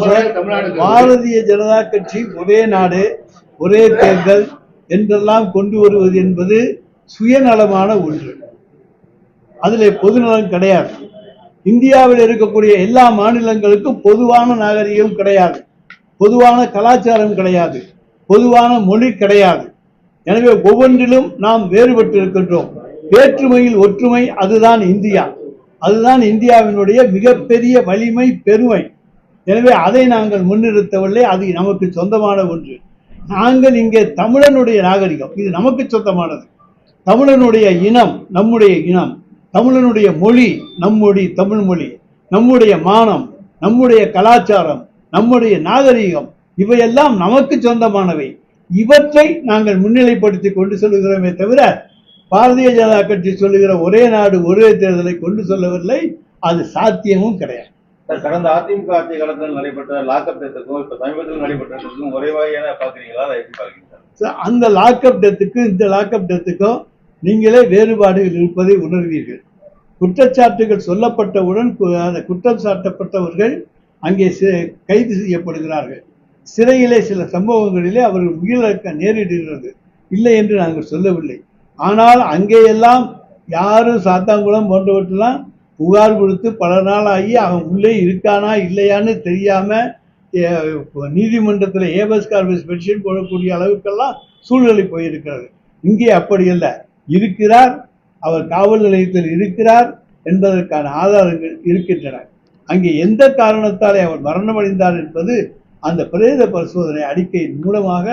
Sir, Bharatiya Janata கட்சி ஒரே நாடு ஒரே தேர்தல் என்றெல்லாம் கொண்டு வருவது என்பது சுயநலமான ஒன்று. அதிலே பொதுநலம் கிடையாது. இந்தியாவில் இருக்கக்கூடிய எல்லா மாநிலங்களுக்கும் பொதுவான நாகரிகம் கிடையாது. பொதுவான கலாச்சாரம் கிடையாது. பொதுவான மொழி கிடையாது. எனவே ஒவ்வொன்றிலும் நாம் வேறுபட்டு இருக்கின்றோம். வேற்றுமையில் ஒற்றுமை அதுதான் இந்தியா. அதுதான் இந்தியாவினுடைய மிகப்பெரிய வலிமை பெருமை. எனவே அதை நாங்கள் முன்னிறுத்தவில்லை. அது நமக்கு சொந்தமான ஒன்று. நாங்கள் இங்கே தமிழனுடைய நாகரிகம். இது நமக்கு சொந்தமானது. தமிழனுடைய இனம் நம்முடைய இனம். தமிழனுடைய மொழி நம்முடைய தமிழ் மொழி. நம்முடைய மானம் நம்முடைய கலாச்சாரம் நம்முடைய நாகரிகம் இவையெல்லாம் நமக்கு சொந்தமானவை. இவற்றை நாங்கள் முன்னிலைப்படுத்தி கொண்டு செல்கிறோமே தவிர பாரதிய ஜனதா கட்சி சொல்லுகிற ஒரே நாடு ஒரே தேர்தலை கொண்டு சொல்லவில்லை. அது சாத்தியமும் கிடையாது. கடந்த அதிமுக ஆட்சி காலத்தில் நடைபெற்ற லாக்அப் டெத்துக்கும் இப்ப சமீபத்தில் நடைபெற்றதுக்கும் ஒரே வகையான பாக்குறீங்களா அதை எப்படி பாக்குறீங்க அந்த லாக்அப் டெத்துக்கும் இந்த லாக்அப் டெத்துக்கும் நீங்களே வேறுபாடுகள் இருப்பதை உணர்வீர்கள். குற்றச்சாட்டுகள் சொல்லப்பட்டவுடன் கு- அந்த குற்றம் சாட்டப்பட்டவர்கள் அங்கே கைது செய்யப்படுகிறார்கள். சிறையிலே சில சம்பவங்களிலே அவர்கள் உயிரிழக்க நேரிடுகிறது. இல்லை என்று நாங்கள் சொல்லவில்லை. ஆனால் அங்கேயெல்லாம் யாரும் சாத்தாங்குளம் போன்றவற்றெல்லாம் புகார் கொடுத்து பல நாளாகி அவன் உள்ளே இருக்கானா இல்லையான்னு தெரியாம அஹ், நீதிமன்றத்தில் ஏபஸ் கார்பஸ் பெட்டிஷன் போடக்கூடிய அளவுக்கெல்லாம் சூழ்நிலை போயிருக்கிறது. இங்கே அப்படி அல்ல. இருக்கிறார் அவர் காவல் நிலையத்தில் இருக்கிறார் என்பதற்கான ஆதாரங்கள் இருக்கின்றன. அங்கே எந்த காரணத்தாலே அவர் மரணமடைந்தார் என்பது அந்த பிரேத பரிசோதனை அறிக்கையின் மூலமாக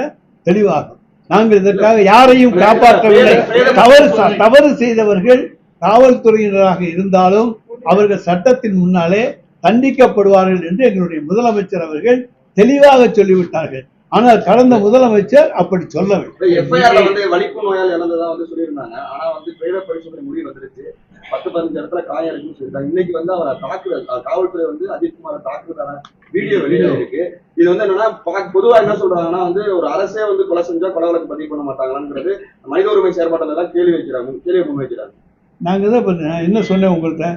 தெளிவாகும். நாங்கள் இதற்காக யாரையும் காப்பாற்றவில்லை. தவறு தவறு செய்தவர்கள் காவல்துறையினராக இருந்தாலும் அவர்கள் சட்டத்தின் முன்னாலே தண்டிக்கப்படுவார்கள் என்று எங்களுடைய முதலமைச்சர் அவர்கள் தெளிவாக சொல்லிவிட்டார்கள். ஆனால் கடந்த முதலமைச்சர் அப்படி சொல்லவில்லை. எஃப்ஐஆர்ல வந்து வலிப்பு நோயால் இறந்ததா வந்து சொல்லியிருந்தாங்க. ஆனா வந்து பிரேத பரிசோதனை முடிவு வந்துருச்சு. பத்து பதினஞ்சு இடத்துல காயம் இருக்குன்னு சொல்லியிருக்காங்க. இன்னைக்கு வந்து அவரை தாக்குதல் காவல்துறை வந்து அஜித்குமார் தாக்குதலான வீடியோ வெளியில இருக்கு. இது வந்து என்னன்னா பொதுவா என்ன சொல்றாங்கன்னா வந்து ஒரு அரசே வந்து கொலை செஞ்சா கொலை வழக்கு பதிவு பண்ண மாட்டாங்களான்றது மனித உரிமை செயற்பாட்டில் எல்லாம் கேள்வி வைக்கிறாங்க கேள்வி முன்வைக்கிறாங்க நாங்கள் தான் இப்ப நான் என்ன சொன்னேன் உங்கள்கிட்ட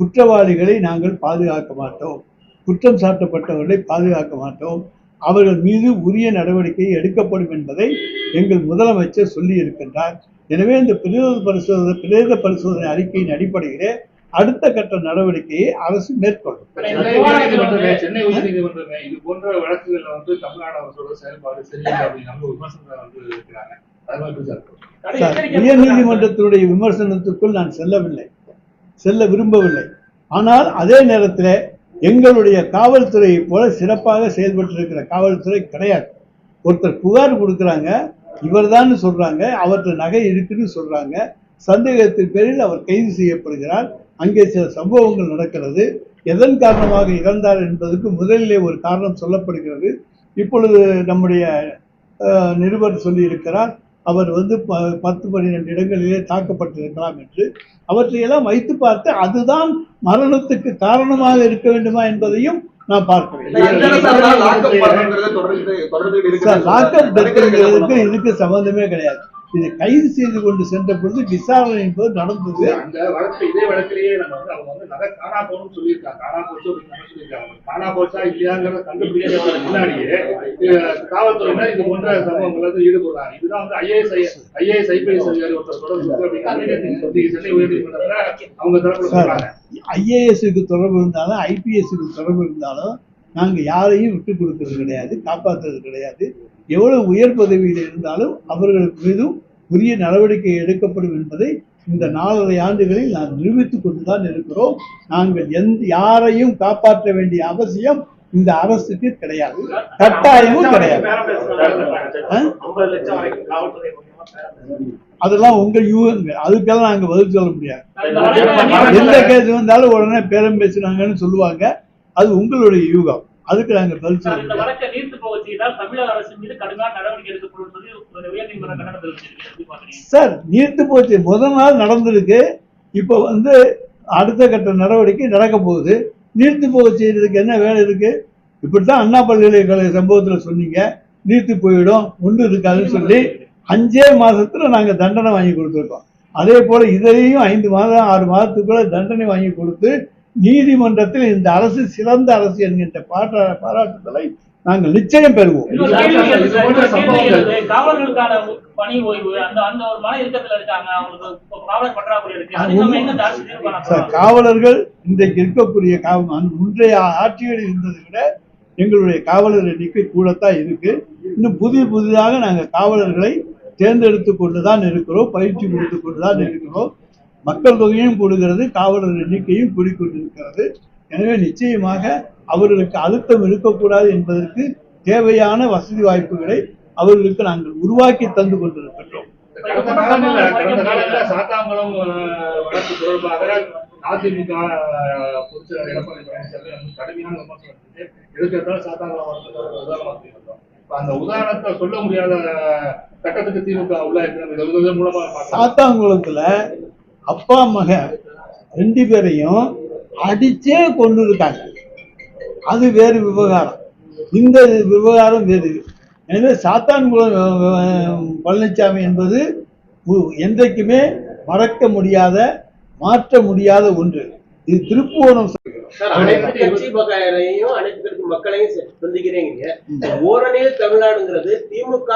குற்றவாளிகளை நாங்கள் பாதுகாக்க மாட்டோம். குற்றம் சாட்டப்பட்டவர்களை பாதுகாக்க மாட்டோம். அவர்கள் மீது உரிய நடவடிக்கை எடுக்கப்படும் என்பதை எங்கள் முதலமைச்சர் சொல்லி இருக்கின்றார் எனவே இந்த பிரேத பரிசோதனை பிரேத பரிசோதனை அறிக்கையின் அடிப்படையிலே அடுத்த கட்ட நடவடிக்கையை அரசு மேற்கொள்ளும். சென்னை உயர் நீதிமன்றமே இது போன்ற வழக்குகளில் வந்து தமிழ்நாடு அரசோட செயல்பாடு சரியில்லை அப்படின்னு நம்ம விமர்சனம் வந்து இருக்கிறாங்க. உயர் நீதிமன்றத்தினுடைய விமர்சனத்துக்குள் நான் செல்லவில்லை. செல்ல விரும்பவில்லை. ஆனால் அதே நேரத்தில் எங்களுடைய காவல்துறையை போல சிறப்பாக செயல்பட்டிருக்கிற காவல்துறை கிடையாது. ஒருத்தர் புகார் கொடுக்குறாங்க இவர்தான் சொல்றாங்க அவர்கிட்ட நகை இருக்குன்னு சொல்றாங்க சந்தேகத்தின் பேரில் அவர் கைது செய்யப்படுகிறார் அங்கே சில சம்பவங்கள் நடக்கிறது எதன் காரணமாக இறந்தார் என்பதற்கு முதலிலே ஒரு காரணம் சொல்லப்படுகிறது. இப்பொழுது நம்முடைய நிருபர் சொல்லியிருக்கிறார் அவர் வந்து ப- பத்து பன்னிரண்டு இடங்களிலே தாக்கப்பட்டிருக்கலாம் என்று அவற்றையெல்லாம் வைத்து பார்த்து அதுதான் மரணத்துக்கு காரணமாக இருக்க வேண்டுமா என்பதையும் நான் பார்க்கிறேன். லாக்அப் இதுக்கு சம்பந்தமே கிடையாது. இது கைது செய்து கொண்டு சென்ற பொழுது விசாரணை என்பது நடந்தது. அந்த வழக்கு இதே வழக்கிலேயே நம்ம வந்து அவங்க வந்து நகை காணா போகணும்னு சொல்லியிருக்காங்க. காணா போச்சு சொல்லியிருக்காங்க. காணா போச்சா இல்லையாங்கிறத கண்டுபிடிக்கிறதுக்கு முன்னாடியே காவல்துறையினர் இது போன்ற சம்பவங்கள் வந்து ஈடுபடுறாங்க. இதுதான் வந்து ஐஏஎஸ் ஐஏஎஸ் ஐபிஎஸ் அதிகாரி ஒருத்தர் தொடர்பு சென்னை உயர்நீதிமன்றத்துல அவங்க சொல்றாங்க ஐஏஎஸ்க்கு தொடர்பு இருந்தாலும் ஐபிஎஸ்க்கு தொடர்பு இருந்தாலும் நாங்கள் யாரையும் விட்டு கொடுக்கறது கிடையாது காப்பாற்றுறது கிடையாது. எவ்வளவு உயர் பதவியில் இருந்தாலும் அவர்களுக்கு மீதும் உரிய நடவடிக்கை எடுக்கப்படும் என்பதை இந்த நாலரை ஆண்டுகளில் நான் நிரூபித்துக் கொண்டுதான் இருக்கிறோம். நாங்கள் எந்த யாரையும் காப்பாற்ற வேண்டிய அவசியம் இந்த அரசுக்கு கிடையாது. கட்டாயமும் கிடையாது. அதெல்லாம் உங்க யூகங்க அதுக்கெல்லாம் நாங்க பதில் சொல்ல முடியாது. எந்த கேஸ் வந்தாலும் உடனே பேரம் பேசுனாங்கன்னு சொல்லுவாங்க. அது உங்களுடைய யூகம். அதுக்கு நாங்க பதில் சொல்ல வழக்கை நீர்த்து போக செய்தால் தமிழக அரசு மீது கடுமையான நடவடிக்கை எடுக்கப்படும் சொல்லி உயர்நீதிமன்ற சார் நீர்த்து போச்சு. முதல் நாள் நடந்திருக்கு. இப்போ வந்து அடுத்த கட்ட நடவடிக்கை நடக்க போகுது. நீர்த்து போக செய்யறதுக்கு என்ன வேலை இருக்கு? இப்படித்தான் அண்ணா பல்கலைக்கழக சம்பவத்துல சொன்னீங்க. நீர்த்து போயிடும் ஒன்றும் இருக்காதுன்னு சொல்லி அஞ்சே மாசத்துல நாங்க தண்டனை வாங்கி கொடுத்துருக்கோம். அதே போல இதையும் ஐந்து மாதம் ஆறு மாதத்துக்குள்ள தண்டனை வாங்கி கொடுத்து நீதிமன்றத்தில் இந்த அரசு சிறந்த அரசு என்கின்ற பாரா பாராட்டுதலை நாங்கள் நிச்சயம் பெறுவோம்? காவலர்கள் இன்றைக்கு இருக்கக்கூடிய முந்தைய ஆட்சிகளில் இருந்ததை விட எங்களுடைய காவலர் எண்ணிக்கை கூடத்தான் இருக்கு. இன்னும் புதிய புதிதாக நாங்கள் காவலர்களை தேர்ந்தெடுத்து கொண்டு தான் இருக்கிறோம். பயிற்சி கொடுத்து கொண்டு தான் இருக்கிறோம். மக்கள் தொகையும் கூடுகிறது காவலர் எண்ணிக்கையும் கூடிக்கொண்டிருக்கிறது எனவே நிச்சயமாக அவர்களுக்கு அழுத்தம் இருக்கக்கூடாது என்பதற்கு தேவையான வசதி வாய்ப்புகளை அவர்களுக்கு நாங்கள் உருவாக்கி தந்து கொண்டிருக்கின்றோம் சாத்தாங்குளம் வழக்கு தொடர்பாக அதிமுக அஹ், எடப்பாடி பழனிசாமி கடுமையான விமர்சனம் சாத்தாங்குளம் அந்த உதாரணத்தை சொல்ல முடியாத கட்டத்துக்கு திமுக உள்ள மூலமா சாத்தாங்குளத்துல அப்பா மக ரெண்டு பேரையும் அடிச்சே கொண்டு இருக்காங்க அது வேறு விவகாரம். இந்த விவகாரம் வேறு. எனவே சாத்தான்குளம் பழனிசாமி என்பது என்றைக்குமே மறக்க முடியாத மாற்ற முடியாத ஒன்று. இது திருப்புவனம் அனைத்து மக்களையும் சந்திக்கிறீங்க. ஓரணியில் தமிழ்நாடுங்கிறது திமுக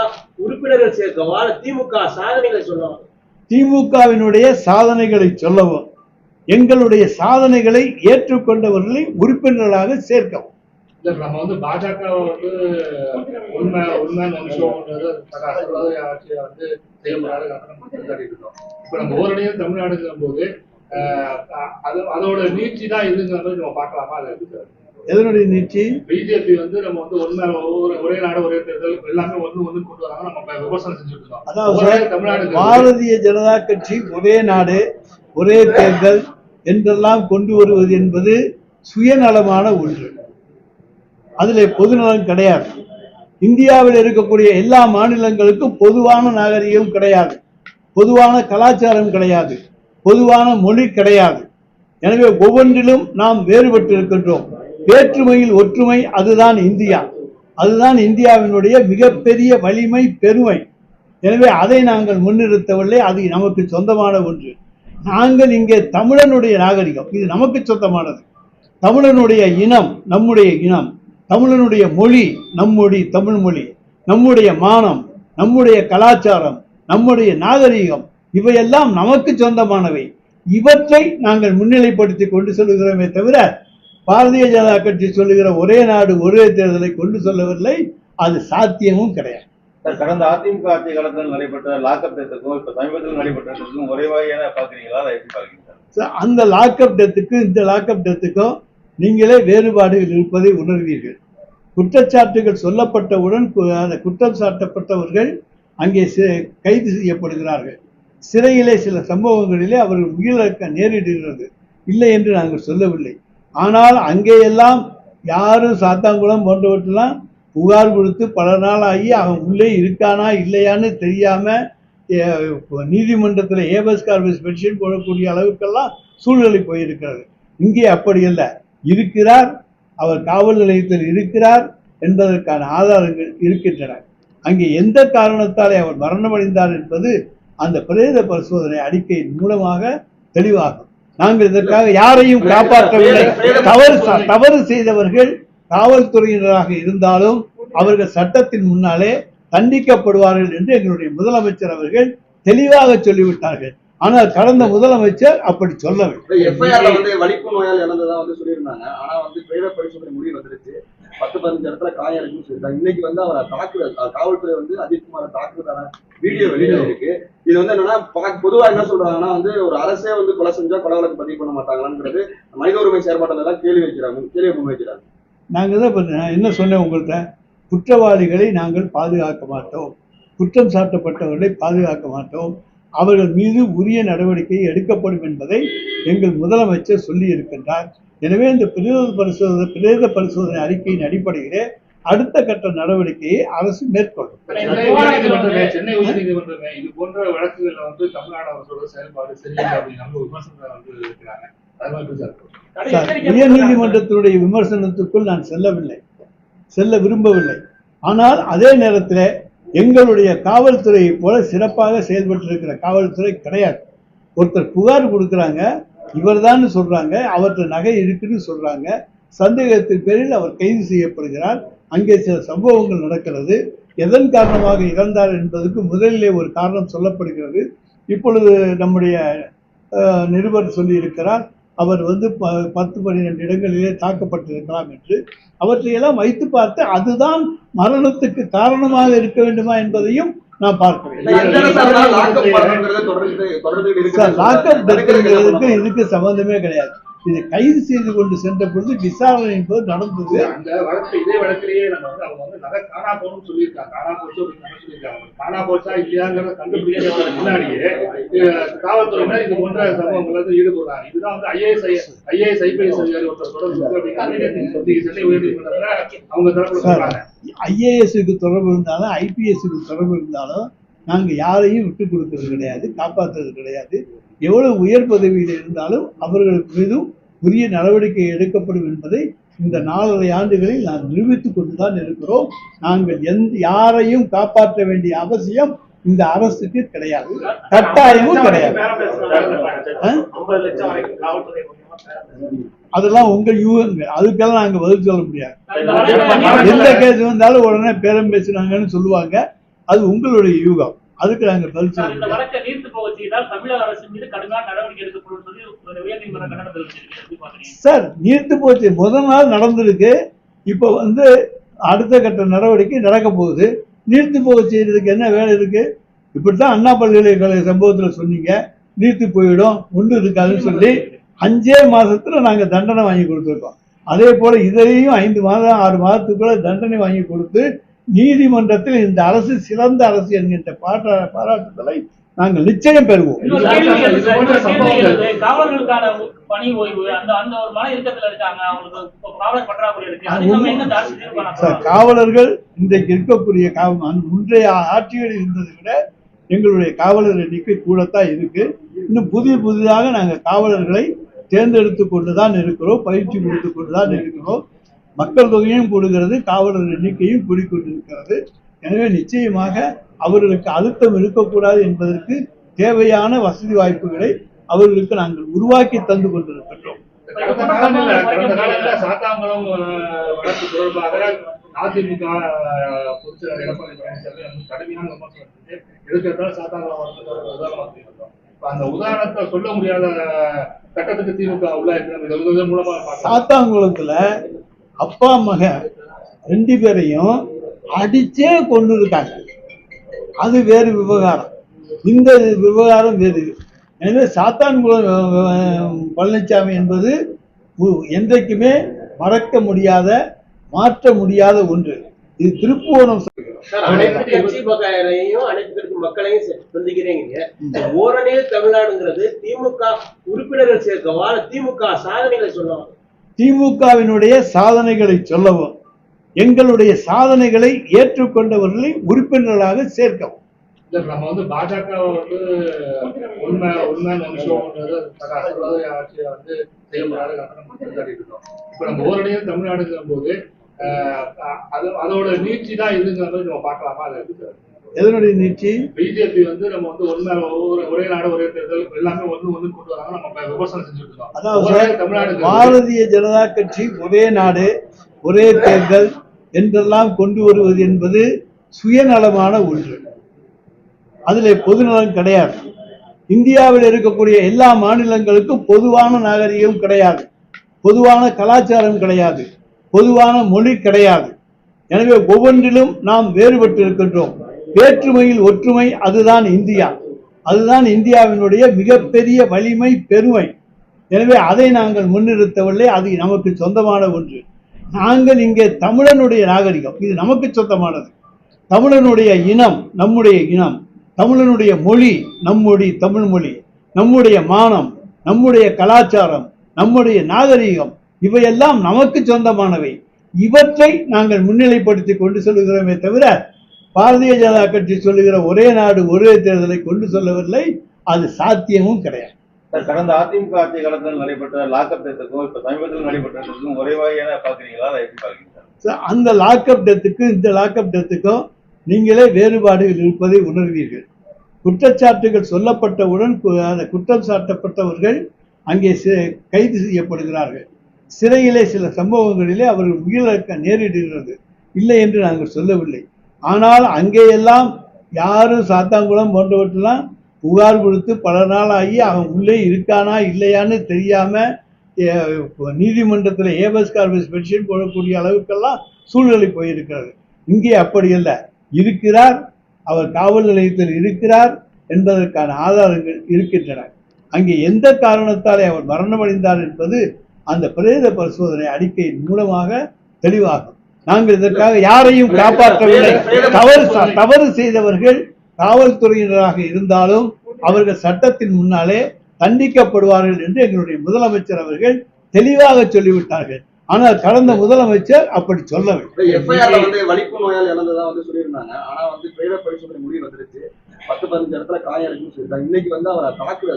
உறுப்பினர்கள் சேர்க்கவா திமுக சாதனைகளை சொல்லுவாங்க. திமுகவினுடைய சாதனைகளை சொல்லவும் எங்களுடைய சாதனைகளை ஏற்றுக்கொண்டவர்களை உறுப்பினர்களாக சேர்க்கவும். நம்ம வந்து பாஜக வந்து உண்மை உண்மை நிமிஷம்ன்றது ஆட்சியை வந்து செய்யப்படாத காட்டிட்டு இருக்கோம் இப்ப நம்ம ஓரணியில் தமிழ்நாடுங்கிற போது அஹ், அது அதோட நீட்சி தான் இதுங்கிற மாதிரி நம்ம பார்க்கலாமா? அது எப்படி எதனுடைய நீட்சி பிஜேபி வந்து நம்ம வந்து ஒவ்வொரு ஒரே நாடு ஒரே தேர்தல் எல்லாமே ஒண்ணு ஒண்ணு கொண்டு வராங்க. நம்ம விமர்சனம் செஞ்சுட்டு இருக்கோம் அதாவது தமிழ்நாடு பாரதிய ஜனதா கட்சி ஒரே நாடு ஒரே தேர்தல் என்றெல்லாம் கொண்டு வருவது என்பது சுயநலமான ஒன்று. அதிலே பொதுநலம் கிடையாது. இந்தியாவில் இருக்கக்கூடிய எல்லா மாநிலங்களுக்கும் பொதுவான நாகரிகம் கிடையாது. பொதுவான கலாச்சாரம் கிடையாது. பொதுவான மொழி கிடையாது. எனவே ஒவ்வொன்றிலும் நாம் வேறுபட்டு இருக்கின்றோம் வேற்றுமையில் ஒற்றுமை அதுதான் இந்தியா. அதுதான் இந்தியாவினுடைய மிகப்பெரிய வலிமை பெருமை. எனவே அதை நாங்கள் முன்னிறுத்தவில்லை. அது நமக்கு சொந்தமான ஒன்று. நாங்கள் இங்கே தமிழனுடைய நாகரிகம். இது நமக்கு சொந்தமானது. தமிழனுடைய இனம் நம்முடைய இனம். தமிழனுடைய மொழி நம்முடைய தமிழ் மொழி. நம்முடைய மானம் நம்முடைய கலாச்சாரம் நம்முடைய நாகரிகம் இவையெல்லாம் நமக்கு சொந்தமானவை. இவற்றை நாங்கள் முன்னிலைப்படுத்தி கொண்டு செல்கிறோமே தவிர பாரதிய ஜனதா கட்சி சொல்லுகிற ஒரே நாடு ஒரே தேர்தலை கொண்டு செல்லவில்லை. அது சாத்தியமும் கிடையாது. கடந்த அதிமுக ஆட்சி காலத்தில் நடைபெற்ற லாக்அப் டெத்துக்கும் இப்ப சமீபத்தில் நடைபெற்றதுக்கும் ஒரே வகையான பாக்குறீங்களா அதை எப்படி So, அந்த லாக்அப் டெத்துக்கும் இந்த லாக்அப் டெத்துக்கும் நீங்களே வேறுபாடுகள் இருப்பதை உணர்வீர்கள். குற்றச்சாட்டுகள் சொல்லப்பட்டவுடன் அந்த குற்றம் சாட்டப்பட்டவர்கள் அங்கே கைது செய்யப்படுகிறார்கள். சிறையிலே சில சம்பவங்களிலே அவர்கள் உயிரிழக்க நேரிடுகிறது. இல்லை என்று நாங்கள் சொல்லவில்லை. ஆனால் அங்கேயெல்லாம் யாரும் சாத்தாங்குளம் போன்றவற்றெல்லாம் புகார் கொடுத்து பல நாள் ஆகி அவன் உள்ளே இருக்கானா இல்லையான்னு தெரியாமல் நீதிமன்றத்தில் ஏபஸ் கார்பஸ் பெட்டிஷன் போடக்கூடிய அளவுக்கெல்லாம் சூழ்நிலை போயிருக்கிறது. இங்கே அப்படி இல்லை. இருக்கிறார் அவர் காவல் நிலையத்தில் இருக்கிறார் என்பதற்கான ஆதாரங்கள் இருக்கின்றன. அங்கே எந்த காரணத்தாலே அவர் மரணமடைந்தார் என்பது அந்த பிரேத பரிசோதனை அறிக்கையின் மூலமாக தெளிவாகும். நாங்கள் இதற்காக யாரையும் காப்பாற்றவில்லை. தவறு தவறு செய்தவர்கள் காவல்துறையினராக இருந்தாலும் அவர்கள் சட்டத்தின் முன்னாலே தண்டிக்கப்படுவார்கள் என்று எங்களுடைய முதலமைச்சர் அவர்கள் தெளிவாக சொல்லிவிட்டார்கள். ஆனால் கடந்த முதலமைச்சர் அப்படி சொல்லவில்லை. பத்து பதினஞ்சு இடத்துல காயம் இருக்குன்னு சொல்லியிருக்காங்க. இன்னைக்கு வந்து அவரை தாக்குதல் காவல்துறை வந்து அஜித்குமாரை தாக்குறதான வீடியோ வெளியில இருக்கு. இது வந்து என்னன்னா பொதுவா என்ன சொல்றாங்கன்னா வந்து ஒரு அரசே வந்து கொலை செஞ்சா கொலை வழக்கு பதிவு பண்ண மாட்டாங்களாங்கிறது மனித உரிமை செயற்பாட்டில் எல்லாம் கேள்வி வைக்கிறாங்க. கேள்வி முன்வைக்கிறாங்க நாங்கள் தான் நான் என்ன சொன்னேன் உங்கள்கிட்ட குற்றவாளிகளை நாங்கள் பாதுகாக்க மாட்டோம். குற்றம் சாட்டப்பட்டவர்களை பாதுகாக்க மாட்டோம். அவர்கள் மீது உரிய நடவடிக்கை எடுக்கப்படும் என்பதை எங்கள் முதலமைச்சர் சொல்லி இருக்கின்றார் எனவே இந்த பிரேத பரிசோதனை பிரேத பரிசோதனை அறிக்கையின் அடிப்படையிலே அடுத்த கட்ட நடவடிக்கையை அரசு மேற்கொள்ளும். சென்னை சென்னை உயர்நீதிமன்றமே இது போன்ற வழக்குகள்ல வந்து தமிழ்நாடு அரசோட செயல்பாடு சரியில்லை அப்படின்னு நம்ம வந்து இருக்கிறாங்க. உயர் நீதிமன்றத்தினுடைய விமர்சனத்துக்குள் நான் செல்லவில்லை. செல்ல விரும்பவில்லை. ஆனால் அதே நேரத்தில் எங்களுடைய காவல்துறையை போல சிறப்பாக செயல்பட்டு இருக்கிற காவல்துறை கிடையாது. ஒருத்தர் புகார் கொடுக்குறாங்க இவர்தான் சொல்றாங்க அவற்றை நகை இருக்குன்னு சொல்றாங்க. சந்தேகத்தின் பேரில் அவர் கைது செய்யப்படுகிறார். அங்கே சில சம்பவங்கள் நடக்கிறது. எதன் காரணமாக இறந்தார் என்பதற்கு முதலிலே ஒரு காரணம் சொல்லப்படுகிறது. இப்பொழுது நம்முடைய நிருபர் சொல்லியிருக்கிறார் அவர் வந்து ப பத்து பன்னிரெண்டு இடங்களிலே தாக்கப்பட்டிருக்கலாம் என்று. அவற்றையெல்லாம் வைத்து பார்த்து அதுதான் மரணத்துக்கு காரணமாக இருக்க வேண்டுமா என்பதையும் நான் பார்க்க வேண்டும் எத்தனை சார் நாள் lock up பண்ணணுங்கிறத தொடர்ந்து தொடர்ந்துகிட்டு இருக்குது. சார் லாக்அப் இதுக்கு சம்பந்தமே கிடையாது இது கைது செய்து கொண்டு சென்ற பொழுது விசாரணை என்பது நடந்தது. அந்த வழக்கு இதே வழக்கிலேயே நம்ம வந்து அவங்க வந்து நகை காணா போகணும்னு சொல்லியிருக்காங்க. காணா போச்சு சொல்லியிருக்காங்க. காணா போச்சா இல்லையாங்கிறத கண்டுபிடிக்கிறதுக்கு முன்னாடியே காவல்துறையினர் இது போன்ற சம்பவங்கள் வந்து ஈடுபடுறாங்க. இதுதான் வந்து ஐஏஎஸ் ஐஏஎஸ் ஐபிஎஸ் அதிகாரி ஒருத்தர் தொடர்பு சொல்லி சென்னை உயர்நீதிமன்றத்துல அவங்க தரப்புல சார் சொல்றாங்க. ஐஏஎஸ்க்கு தொடர்பு இருந்தாலும் ஐபிஎஸ்க்கு தொடர்பு இருந்தாலும் நாங்கள் யாரையும் விட்டு கொடுக்கறது கிடையாது காப்பாற்றுறது கிடையாது. எவ்வளவு உயர் பதவியில் இருந்தாலும் அவர்கள் மீதும் உரிய நடவடிக்கை எடுக்கப்படும் என்பதை இந்த நாலரை ஆண்டுகளில் நான் நிரூபித்துக் கொண்டுதான் இருக்கிறோம். நாங்கள் எந்த யாரையும் காப்பாற்ற வேண்டிய அவசியம் இந்த அரசுக்கு கிடையாது. கட்டாயமும் கிடையாது. ஆ? அதெல்லாம் உங்கள் யூகங்கள். அதுக்கெல்லாம் நாங்கள் பதில் சொல்ல முடியாது. எந்த கேஸ் வந்தாலும் உடனே பேரம் பேசுறாங்கன்னு சொல்லுவாங்க. அது உங்களுடைய யூகம். அதுக்கு நாங்கள் பதில் சொல்ல இந்த முடியாது வழக்கை நீர்த்து போக செய்தால் தமிழக அரசு மீது கடுமையான நடவடிக்கை எடுக்கப்படும் கண்டனம் தெரிவிச்சிருக்கு சார் நீர்த்து போச்சு. முதல் நாள் நடந்திருக்கு. இப்போ வந்து அடுத்த கட்ட நடவடிக்கை நடக்க போகுது. நீர்த்து போக செய்யறதுக்கு என்ன வேலை இருக்கு? இப்படித்தான் அண்ணா பல்கலைக்கழக சம்பவத்தில் சொன்னீங்க. நீர்த்து போயிடும் ஒன்றும் இருக்காதுன்னு சொல்லி அஞ்சே மாசத்துல நாங்க தண்டனை வாங்கி கொடுத்துருக்கோம். அதே போல இதையும் ஐந்து மாதம் ஆறு மாதத்துக்குள்ள தண்டனை வாங்கி கொடுத்து நீதிமன்றத்தில் இந்த அரசு சிறந்த அரசு என்கின்ற பாரா பாராட்டுதலை நாங்கள் நிச்சயம் பெறுவோம்? காவலர்கள் இன்றைக்கு இருக்கக்கூடிய முந்தைய ஆட்சிகளில் இருந்ததை விட எங்களுடைய காவலர் எண்ணிக்கை கூடத்தான் இருக்கு. இன்னும் புதிய புதிதாக நாங்கள் காவலர்களை தேர்ந்தெடுத்து கொண்டு தான் இருக்கிறோம் பயிற்சி கொடுத்து கொண்டு தான் இருக்கிறோம். மக்கள் தொகையும் கூடுகிறது காவலர் எண்ணிக்கையும் கூடிக்கொண்டிருக்கிறது. எனவே நிச்சயமாக அவர்களுக்கு அழுத்தம் இருக்கக்கூடாது என்பதற்கு தேவையான வசதி வாய்ப்புகளை அவர்களுக்கு நாங்கள் உருவாக்கி தந்து கொண்டிருக்கின்றோம். அதிமுக அஹ், பொதுச் செயலாளர் எடப்பாடி பழனிசாமி கடுமையான விமர்சனம் சாத்தாங்குளம் அந்த உதாரணத்தை சொல்ல முடியாத கட்டத்துக்கு திமுக உள்ள. சாத்தாங்குளத்துல அப்பா மகன் ரெண்டு பேரையும் அடிச்சே கொண்டு இருக்காங்க. அது வேறு விவகாரம். இந்த விவகாரம் வேறு. எனவே சாத்தான்குளம் பழனிசாமி என்பது என்றைக்குமே மறக்க முடியாத மாற்ற முடியாத ஒன்று. இது திருப்புவனம் அனைத்து மக்களையும் சந்திக்கிறீங்க. ஓரணியில் தமிழ்நாடுங்கிறது திமுக உறுப்பினர்கள் சேர்க்கவா திமுக சாதனைகளை சொல்லுவாங்க. திமுகவினுடைய சாதனைகளை சொல்லவும் எங்களுடைய சாதனைகளை ஏற்றுக்கொண்டவர்களை உறுப்பினர்களாக சேர்க்கவும். நம்ம வந்து பாஜக வந்து உண்மை உண்மை நிமிஷம்ன்றது ஆட்சியை வந்து செய்யப்படாத இருக்கோம் இப்ப நம்ம ஓரணியில் தமிழ்நாடுங்கிற போது ஆஹ் அது அதோட நீட்சி தான் இதுங்கிற மாதிரி நம்ம பார்க்கலாமா? அதை எதனுடைய நீட்சி பிஜேபி வந்து நம்ம வந்து ஒவ்வொரு ஒரே நாடு ஒரே தேர்தல் எல்லாமே ஒண்ணு ஒண்ணு கொண்டு வராங்க. நம்ம விமர்சனம் செஞ்சுட்டு இருக்கோம் அதாவது தமிழ்நாடு பாரதிய ஜனதா கட்சி ஒரே நாடு ஒரே தேர்தல் என்றெல்லாம் கொண்டு வருவது என்பது சுயநலமான ஒன்று. அதிலே பொதுநலம் கிடையாது. இந்தியாவில் இருக்கக்கூடிய எல்லா மாநிலங்களுக்கும் பொதுவான நாகரிகம் கிடையாது. பொதுவான கலாச்சாரம் கிடையாது. பொதுவான மொழி கிடையாது. எனவே ஒவ்வொன்றிலும் நாம் வேறுபட்டு இருக்கின்றோம் வேற்றுமையில் ஒற்றுமை அதுதான் இந்தியா. அதுதான் இந்தியாவினுடைய மிகப்பெரிய வலிமை பெருமை. எனவே அதை நாங்கள் முன்னிறுத்தவில்லை. அது நமக்கு சொந்தமான ஒன்று. நாங்கள் இங்கே தமிழனுடைய நாகரிகம். இது நமக்கு சொந்தமானது. தமிழனுடைய இனம் நம்முடைய இனம். தமிழனுடைய மொழி நம்முடைய தமிழ் மொழி. நம்முடைய மானம் நம்முடைய கலாச்சாரம் நம்முடைய நாகரிகம் இவையெல்லாம் நமக்கு சொந்தமானவை. இவற்றை நாங்கள் முன்னிலைப்படுத்தி கொண்டு செல்கிறோமே தவிர பாரதிய ஜனதா கட்சி சொல்லுகிற ஒரே நாடு ஒரே தேர்தலை கொண்டு செல்லவில்லை. அது சாத்தியமும் கிடையாது. கடந்த அதிமுக ஆட்சி காலத்தில் நடைபெற்ற லாக்அப் டெத்துக்கும் இப்ப சமீபத்தில் நடைபெற்றதுக்கும் ஒரே வகையான பாக்குறீங்களா அதை எப்படி? So, அந்த லாக்அப் டெத்துக்கும் இந்த லாக்அப் டெத்துக்கும் நீங்களே வேறுபாடுகள் இருப்பதை உணர்வீர்கள். குற்றச்சாட்டுகள் சொல்லப்பட்டவுடன் அந்த குற்றம் சாட்டப்பட்டவர்கள் அங்கே கைது செய்யப்படுகிறார்கள். சிறையிலே சில சம்பவங்களிலே அவர்கள் உயிரிழக்க நேரிடுகிறது. இல்லை என்று நாங்கள் சொல்லவில்லை. ஆனால் அங்கேயெல்லாம் யாரும் சாத்தாங்குளம் போன்றவற்றெல்லாம் புகார் கொடுத்து பல நாள் ஆகி அவன் உள்ளே இருக்கானா இல்லையான்னு தெரியாமல் நீதிமன்றத்தில் ஏபஸ் கார்பஸ் பெட்டிஷன் போடக்கூடிய அளவுக்கெல்லாம் சூழ்நிலை போயிருக்கிறது. இங்கே அப்படி இல்லை. இருக்கிறார் அவர் காவல் நிலையத்தில் இருக்கிறார் என்பதற்கான ஆதாரங்கள் இருக்கின்றன. அங்கே எந்த காரணத்தாலே அவர் மரணமடைந்தார் என்பது அந்த பிரேத பரிசோதனை அறிக்கையின் மூலமாக தெளிவாகும். நாங்கள் இதற்காக யாரையும் காப்பாற்றவில்லை. தவறு தவறு செய்தவர்கள் காவல்துறையினராக இருந்தாலும் அவர்கள் சட்டத்தின் முன்னாலே தண்டிக்கப்படுவார்கள் என்று எங்களுடைய முதலமைச்சர் அவர்கள் தெளிவாக சொல்லிவிட்டார்கள். ஆனால் கடந்த முதலமைச்சர் அப்படி சொல்லவில்லை. பத்து பதினஞ்சு இடத்துல காயம் இருக்குன்னு சொல்லியிருக்காங்க இன்னைக்கு வந்து அவரை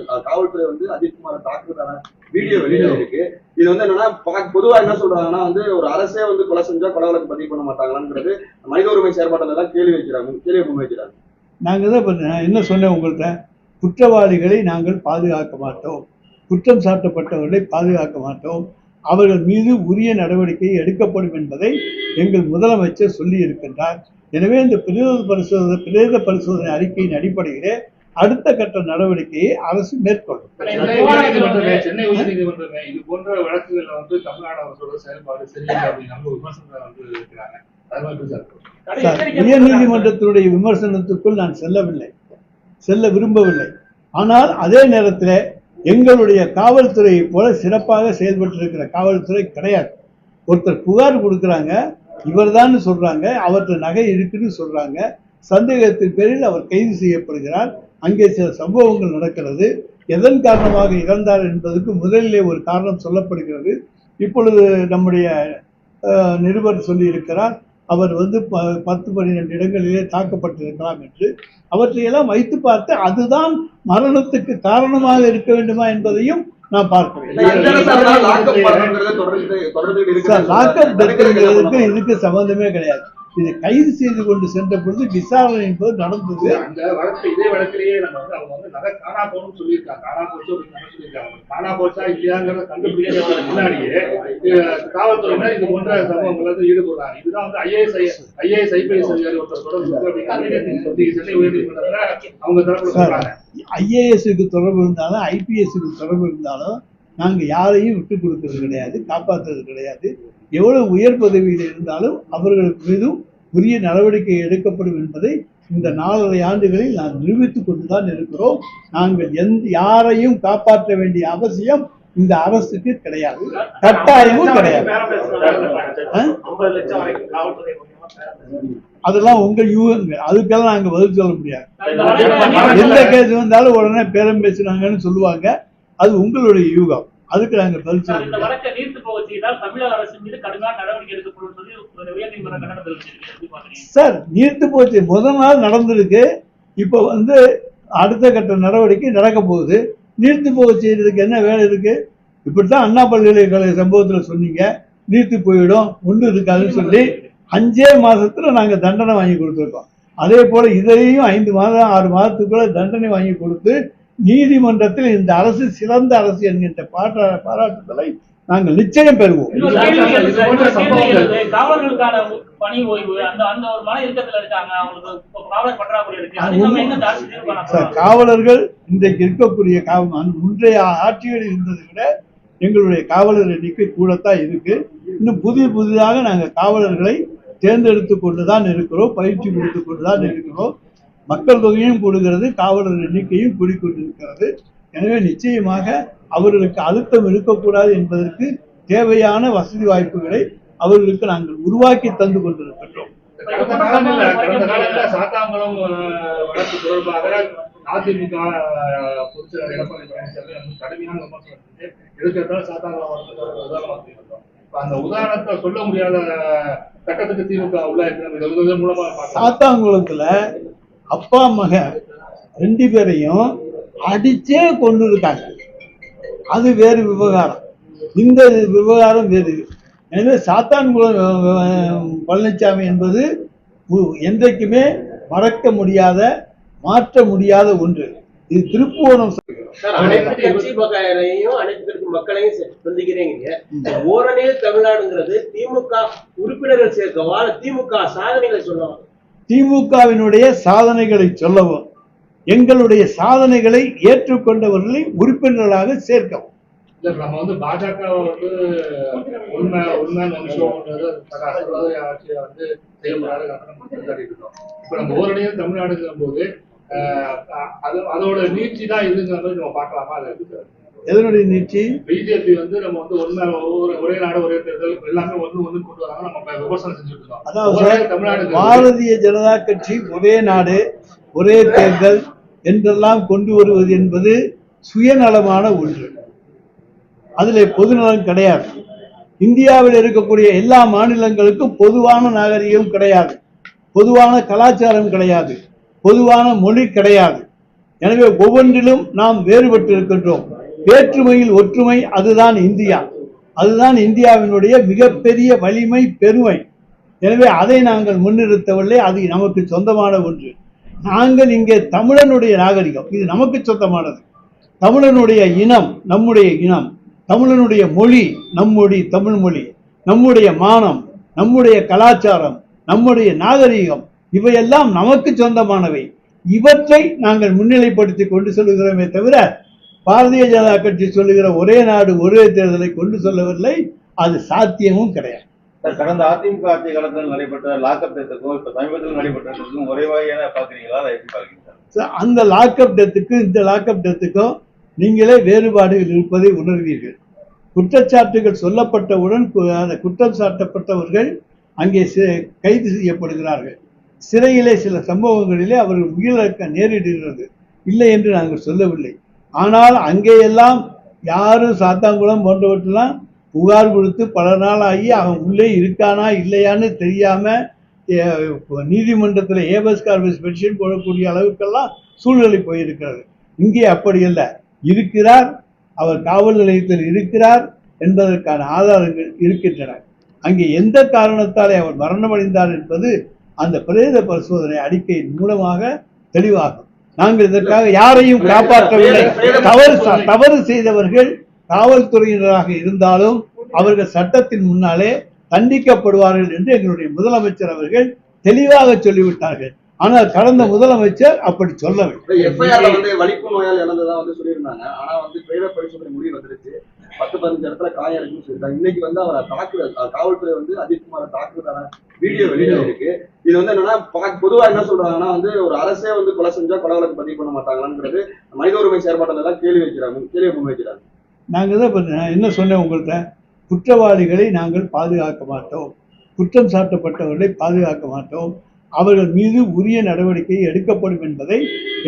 அஹ் காவல்துறை வந்து அஜித்குமாரை தாக்குறதான வீடியோ வெளியில இருக்கு. இது வந்து என்னன்னா பொதுவா என்ன சொல்றாங்கன்னா வந்து ஒரு அரசே வந்து கொலை செஞ்சா கொலை வழக்கு பதிவு பண்ண மாட்டாங்களான்றது மனித உரிமை செயற்பாட்டில் தான் கேள்வி வைக்கிறாங்க. கேள்வி முன்வைக்கிறாங்க நாங்கள் தான் நான் என்ன சொன்னேன் உங்கள்கிட்ட குற்றவாளிகளை நாங்கள் பாதுகாக்க மாட்டோம். குற்றம் சாட்டப்பட்டவர்களை பாதுகாக்க மாட்டோம். அவர்கள் மீது உரிய நடவடிக்கை எடுக்கப்படும் என்பதை எங்கள் முதலமைச்சர் சொல்லி இருக்கின்றார் எனவே இந்த பிரேத பரிசோதனை பிரேத பரிசோதனை அறிக்கையின் அடிப்படையிலே அடுத்த கட்ட நடவடிக்கையை அரசு மேற்கொள்ளும். சென்னை சென்னை உயர்நீதிமன்றமே இது போன்ற வழக்குகள்ல வந்து தமிழ்நாடு அரசோட செயல்பாடு சரியில்லை அப்படின்னு நம்ம விமர்சனம் வந்து இருக்கிறாங்க. அது மாதிரி சார். சார் உயர் நீதிமன்றத்தினுடைய விமர்சனத்துக்குள் நான் செல்லவில்லை. செல்ல விரும்பவில்லை. ஆனால் அதே நேரத்தில் எங்களுடைய காவல்துறையை போல சிறப்பாக செயல்பட்டிருக்கிற காவல்துறை கிடையாது. ஒருத்தர் புகார் கொடுக்குறாங்க இவர்தான் சொல்கிறாங்க அவற்றை நகை இருக்குன்னு சொல்கிறாங்க சந்தேகத்தின் பேரில் அவர் கைது செய்யப்படுகிறார் அங்கே சில சம்பவங்கள் நடக்கிறது எதன் காரணமாக இறந்தார் என்பதற்கு முதலிலே ஒரு காரணம் சொல்லப்படுகிறது. இப்பொழுது நம்முடைய நிருபர் சொல்லியிருக்கிறார் அவர் வந்து ப- பத்து பன்னிரண்டு இடங்களிலே தாக்கப்பட்டிருக்கலாம் என்று அவற்றையெல்லாம் வைத்து பார்த்து அதுதான் மரணத்துக்கு காரணமாக இருக்க வேண்டுமா என்பதையும் நான் பார்க்க வேண்டும் எந்த இடத்துல லாக்அப் டெத்துங்கிறதுக்கு இதுக்கு சம்பந்தமே கிடையாது. இது கைது செய்து கொண்டு சென்ற பொழுது விசாரணை என்பது நடந்தது. அந்த வழக்கு இதே வழக்கிலேயே நம்ம வந்து அவங்க வந்து நகை காணா போகணும்னு சொல்லியிருக்காங்க. காணா போச்சு சொல்லியிருக்காங்க. காணா போச்சா இல்லையாங்கிறத கண்டுபிடிக்கிறத முன்னாடியே காவல்துறையினர் இது போன்ற சம்பவங்கள் வந்து ஈடுபடுறாங்க. இதுதான் வந்து ஐஏஎஸ் ஐஏஎஸ் ஐபிஎஸ் அதிகாரி ஒருத்தர் தொடர்பு சென்னை உயர்நீதிமன்றத்துல அவங்க சொல்றாங்க. ஐஏஎஸ்க்கு தொடர்பு இருந்தாலும் ஐபிஎஸ்க்கு தொடர்பு இருந்தாலும் நாங்கள் யாரையும் விட்டு கொடுக்கறது கிடையாது காப்பாற்றுறது கிடையாது. எவ்வளவு உயர் பதவியில் இருந்தாலும் அவர்களுக்கு மீதும் உரிய நடவடிக்கை எடுக்கப்படும் என்பதை இந்த நாலரை ஆண்டுகளில் நாம் நிரூபித்துக் கொண்டுதான் இருக்கிறோம். நாங்கள் எந்த யாரையும் காப்பாற்ற வேண்டிய அவசியம் இந்த அரசுக்கு கிடையாது. கட்டாயமும் கிடையாது. ஆ? அதெல்லாம் உங்க யூகங்க அதுக்கெல்லாம் நாங்க பதில் சொல்ல முடியாது. எந்த கேஸ் வந்தாலும் உடனே பேரம் பேசுனாங்கன்னு சொல்லுவாங்க. அது உங்களுடைய யூகம். அதுக்கு நாங்க பதில் சொல்ல இந்த முடியாது வழக்கை நீர்த்து போக செய்தால் தமிழக அரசு மீது கடுமையான நடவடிக்கை எடுக்கப்படும் சொல்லி உயர்நீதிமன்ற கண்டனத்தில் சார் நீர்த்து போச்சு. முதல் நாள் நடந்திருக்கு. இப்போ வந்து அடுத்த கட்ட நடவடிக்கை நடக்க போகுது. நீர்த்து போக செய்யறதுக்கு என்ன வேலை இருக்கு? இப்படித்தான் அண்ணா பல்கலைக்கழக சம்பவத்துல சொன்னீங்க. நீர்த்து போயிடும் ஒன்றும் இருக்காதுன்னு சொல்லி அஞ்சே மாசத்துல நாங்க தண்டனை வாங்கி கொடுத்துருக்கோம். அதே போல இதையும் ஐந்து மாதம் ஆறு மாதத்துக்குள்ள தண்டனை வாங்கி கொடுத்து நீதிமன்றத்தில் இந்த அரசு சிறந்த அரசு என்கின்ற பாரா பாராட்டுதலை நாங்கள் நிச்சயம் பெறுவோம்? காவலர்கள் இன்றைக்கு இருக்கக்கூடிய முந்தைய ஆட்சிகளில் இருந்ததை விட எங்களுடைய காவலர் எண்ணிக்கை கூடத்தான் இருக்கு. இன்னும் புதிய புதிதாக நாங்கள் காவலர்களை தேர்ந்தெடுத்து கொண்டு தான் இருக்கிறோம் பயிற்சி கொடுத்து கொண்டு தான் இருக்கிறோம். மக்கள் தொகையும் கூடுகிறது காவலர் எண்ணிக்கையும் கூடிக்கொண்டிருக்கிறது. எனவே நிச்சயமாக அவர்களுக்கு அழுத்தம் இருக்கக்கூடாது என்பதற்கு தேவையான வசதி வாய்ப்புகளை அவர்களுக்கு நாங்கள் உருவாக்கி தந்து கொண்டிருக்கின்றோம். சாத்தாங்குளம் வழக்கு தொடர்பாக அதிமுக அஹ், பொதுச் செயலாளர் எடப்பாடி பழனிசாமி வந்து கடுமையான விமர்சனம் செஞ்சு எதுக்கெடுத்தாலும் சாத்தாங்குளம் வழக்கு உதாரணமா அந்த உதாரணத்தை சொல்ல முடியாத கட்டத்துக்கு திமுக உள்ள இருக்கிற இந்த இது மூலமா சாத்தாங்குளத்துல அப்பா மக ரெண்டு பேரையும் அடிச்சே கொண்டு இருக்காங்க அது வேறு விவகாரம். இந்த விவகாரம் வேறு. எனவே சாத்தான்குளம் பழனிசாமி என்பது என்றைக்குமே மறக்க முடியாத மாற்ற முடியாத ஒன்று. இது திருப்புவனம் அனைத்து மக்களையும் சந்திக்கிறீங்க ஓரணியில் தமிழ்நாடுங்கிறது திமுக உறுப்பினர்கள் சேர்க்கவா திமுக சாதனைகளை சொல்லுவாங்க திமுகவினுடைய சாதனைகளை சொல்லவும் எங்களுடைய சாதனைகளை ஏற்றுக்கொண்டவர்களை உறுப்பினர்களாக சேர்க்கவும். நம்ம வந்து பாஜக வந்து உண்மை உண்மை நிமிஷம்ன்றது ஆட்சியை வந்து செய்யப்படாத நம்ம கொண்டாடிட்டு இருக்கோம். இப்ப நம்ம ஓரணியில் தமிழ்நாடுங்கிற போது ஆஹ் அது அதோட நீட்சி தான் இதுங்கிற மாதிரி நம்ம பார்க்கலாமா? அது எதனுடைய நீட்சி பிஜேபி வந்து நம்ம வந்து ஒவ்வொரு ஒரே நாடு ஒரே தேர்தல் எல்லாமே ஒண்ணு ஒண்ணு கொண்டு வராங்க நம்ம விமர்சனம் செஞ்சுட்டு இருக்கோம் அதாவது தமிழ்நாடு பாரதிய ஜனதா கட்சி ஒரே நாடு ஒரே தேர்தல் என்றெல்லாம் கொண்டு வருவது என்பது சுயநலமான ஒன்று. அதில் பொதுநலம் கிடையாது. இந்தியாவில் இருக்கக்கூடிய எல்லா மாநிலங்களுக்கும் பொதுவான நாகரிகம் கிடையாது. பொதுவான கலாச்சாரம் கிடையாது. பொதுவான மொழி கிடையாது. எனவே ஒவ்வொன்றிலும் நாம் வேறுபட்டு இருக்கின்றோம் வேற்றுமையில் ஒற்றுமை அதுதான் இந்தியா. அதுதான் இந்தியாவினுடைய மிகப்பெரிய வலிமை பெருமை. எனவே அதை நாங்கள் முன்னிறுத்தவில்லை. அது நமக்கு சொந்தமான ஒன்று. நாங்கள் இங்கே தமிழனுடைய நாகரிகம். இது நமக்கு சொந்தமானது. தமிழனுடைய இனம் நம்முடைய இனம். தமிழனுடைய மொழி நம்முடைய தமிழ் மொழி. நம்முடைய மானம் நம்முடைய கலாச்சாரம் நம்முடைய நாகரிகம் இவையெல்லாம் நமக்கு சொந்தமானவை. இவற்றை நாங்கள் முன்னிலைப்படுத்தி கொண்டு செல்கிறோமே தவிர பாரதிய ஜனதா கட்சி சொல்லுகிற ஒரே நாடு ஒரே தேர்தலை கொண்டு செல்லவில்லை. அது சாத்தியமும் கிடையாது. கடந்த அதிமுக ஆட்சி காலத்தில் நடைபெற்ற லாக்அப் டெத்துக்கும் இப்ப சமீபத்தில் நடைபெற்றதுக்கும் ஒரே வகையான பாக்குறீங்களா அதை எப்படி அந்த லாக்அப் டெத்துக்கும் இந்த லாக்அப் டெத்துக்கும் நீங்களே வேறுபாடுகள் இருப்பதை உணர்வீர்கள். குற்றச்சாட்டுகள் சொல்லப்பட்டவுடன் அந்த குற்றம் சாட்டப்பட்டவர்கள் அங்கே கைது செய்யப்படுகிறார்கள். சிறையிலே சில சம்பவங்களிலே அவர்கள் உயிரிழக்க நேரிடுகிறது. இல்லை என்று நாங்கள் சொல்லவில்லை. ஆனால் அங்கேயெல்லாம் யாரும் சாத்தாங்குளம் போன்றவற்றெல்லாம் புகார் கொடுத்து பல நாள் ஆகி அவன் உள்ளே இருக்கானா இல்லையான்னு தெரியாமல் நீதிமன்றத்தில் ஏபஸ் கார்பஸ் பெட்டிஷன் போடக்கூடிய அளவுக்கெல்லாம் சூழ்நிலை போயிருக்கிறது. இங்கே அப்படி இல்லை. இருக்கிறார் அவர் காவல் நிலையத்தில் இருக்கிறார் என்பதற்கான ஆதாரங்கள் இருக்கின்றன. அங்கே எந்த காரணத்தாலே அவர் மரணமடைந்தார் என்பது அந்த பிரேத பரிசோதனை அறிக்கையின் மூலமாக தெளிவாகும். நாங்கள் இதற்காக யாரையும் காப்பாற்றவில்லை. தவறு தவறு செய்தவர்கள் காவல்துறையினராக இருந்தாலும் அவர்கள் சட்டத்தின் முன்னாலே தண்டிக்கப்படுவார்கள் என்று எங்களுடைய முதலமைச்சர் அவர்கள் தெளிவாக சொல்லிவிட்டார்கள். ஆனால் கடந்த முதலமைச்சர் அப்படி சொல்லவில்லை. பத்து பதினஞ்சு இடத்துல காயம் இருக்குன்னு சொல்லியிருக்காங்க. இன்னைக்கு வந்து அவரை தாக்குதல் காவல்துறை வந்து அஜித்குமாரை தாக்குறதான வீடியோ வெளியில இருக்கு. இது வந்து என்னன்னா பொதுவா என்ன சொல்றாங்கன்னா வந்து ஒரு அரசே வந்து கொலை செஞ்சா கொலை வழக்கு பதிவு பண்ண மாட்டாங்களான்றது மனித உரிமை செயற்பாட்டில் தான் கேள்வி வைக்கிறாங்க. கேள்வி முன்வைக்கிறாங்க நாங்கள் தான் நான் என்ன சொன்னேன் உங்கள்கிட்ட? குற்றவாளிகளை நாங்கள் பாதுகாக்க மாட்டோம். குற்றம் சாட்டப்பட்டவர்களை பாதுகாக்க மாட்டோம். அவர்கள் மீது உரிய நடவடிக்கை எடுக்கப்படும் என்பதை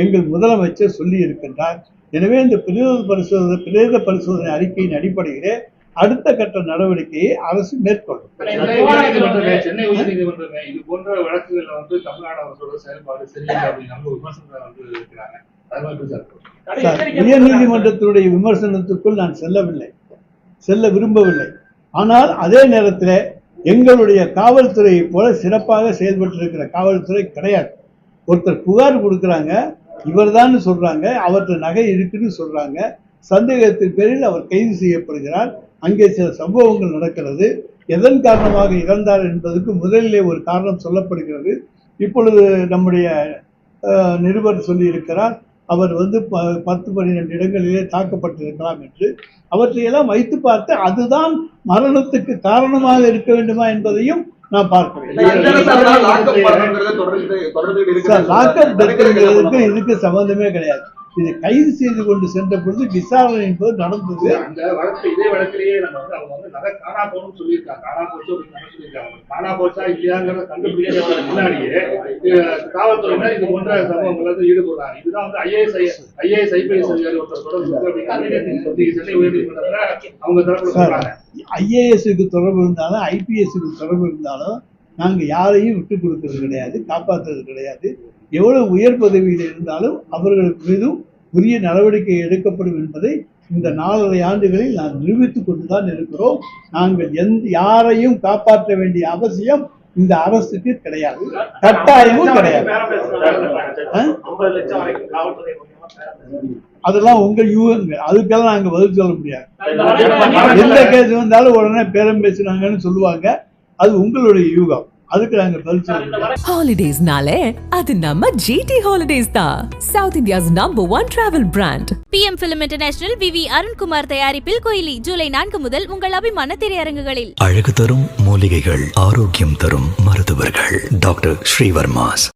எங்கள் முதலமைச்சர் சொல்லி இருக்கின்றார் எனவே இந்த பிரேத பரிசோதனை பிரேத பரிசோதனை அறிக்கையின் அடிப்படையிலே அடுத்த கட்ட நடவடிக்கையை அரசு மேற்கொள்ளும். சென்னை சென்னை உயர்நீதிமன்றமே இது போன்ற வழக்குகள்ல வந்து தமிழ்நாடு அரசோட செயல்பாடு சரியில்லை அப்படின்னு வந்து இருக்கிறாங்க. சார் உயர் நீதிமன்றத்தினுடைய விமர்சனத்துக்குள் நான் செல்லவில்லை. செல்ல விரும்பவில்லை. ஆனால் அதே நேரத்தில் எங்களுடைய காவல்துறையை போல சிறப்பாக செயல்பட்டிருக்கிற காவல்துறை கிடையாது. ஒருத்தர் புகார் கொடுக்குறாங்க இவர்தான் சொல்றாங்க அவற்றை நகை இருக்குன்னு சொல்றாங்க. சந்தேகத்தின் பேரில் அவர் கைது செய்யப்படுகிறார். அங்கே சில சம்பவங்கள் நடக்கிறது. எதன் காரணமாக இறந்தார் என்பதற்கு முதலிலே ஒரு காரணம் சொல்லப்படுகிறது. இப்பொழுது நம்முடைய நிருபர் சொல்லியிருக்கிறார் அவர் வந்து ப பத்து பன்னிரெண்டு இடங்களிலே தாக்கப்பட்டிருக்கலாம் என்று. அவற்றையெல்லாம் வைத்து பார்த்து அதுதான் மரணத்துக்கு காரணமாக இருக்க வேண்டுமா என்பதையும் நான் பார்க்க இல்ல, வேண்டும் எந்த இடத்துல லாக்அப் இதுக்கு சம்பந்தமே கிடையாது. இது கைது செய்து கொண்டு சென்ற பொழுது விசாரணை என்பது நடந்தது. அந்த வழக்கு இதே வழக்கிலேயே நம்ம வந்து அவங்க வந்து நகை காணா போகணும்னு சொல்லியிருக்காங்க. காணா போச்சு சொல்லியிருக்காங்க. காணா போச்சா இல்லையாங்கிறத கண்டுபிடிக்கிறத முன்னாடியே காவல்துறையினர் இது போன்ற சம்பவங்கள் வந்து ஈடுபடுறாங்க. இதுதான் வந்து ஐஏஎஸ் ஐஏஎஸ் ஐபிஎஸ் அதிகாரி ஒருத்தர் தொடர்பு சென்னை உயர்நீதிமன்றத்துல அவங்க தரப்புல சார் சொல்றாங்க. ஐஏஎஸ்க்கு தொடர்பு இருந்தாலும் ஐபிஎஸ்க்கு தொடர்பு இருந்தாலும் நாங்கள் யாரையும் விட்டு கொடுக்கறது கிடையாது காப்பாற்றுறது கிடையாது. எவ்வளவு உயர் பதவியில் இருந்தாலும் அவர்கள் மீதும் உரிய நடவடிக்கை எடுக்கப்படும் என்பதை இந்த நாலரை ஆண்டுகளில் நான் நிரூபித்துக் கொண்டுதான் இருக்கிறோம். நாங்கள் எந்த யாரையும் காப்பாற்ற வேண்டிய அவசியம் இந்த அரசுக்கு கிடையாது. கட்டாயமும் கிடையாது. அதெல்லாம் உங்க யூகங்கள். அதுக்கெல்லாம் நாங்க பதில் சொல்ல முடியாது. எந்த கேஸ் வந்தாலும் உடனே பேரம் பேசுனாங்கன்னு சொல்லுவாங்க. அது உங்களுடைய யூகம். அதுக்கு நாங்க பதில் ஹாலிடேஸ்னாலே அது நம்ம ஜிடி ஹாலிடேஸ் தான் south India's number one travel brand PM film international V V Arunkumar தயாரிப்பில் கோயிலி ஜூலை நான்கு முதல் உங்கள் அபிமான திரையரங்குகளில். அழகு தரும் மூலிகைகள் ஆரோக்கியம் தரும் மருத்துவர்கள். டாக்டர் ஸ்ரீவர்மாஸ்.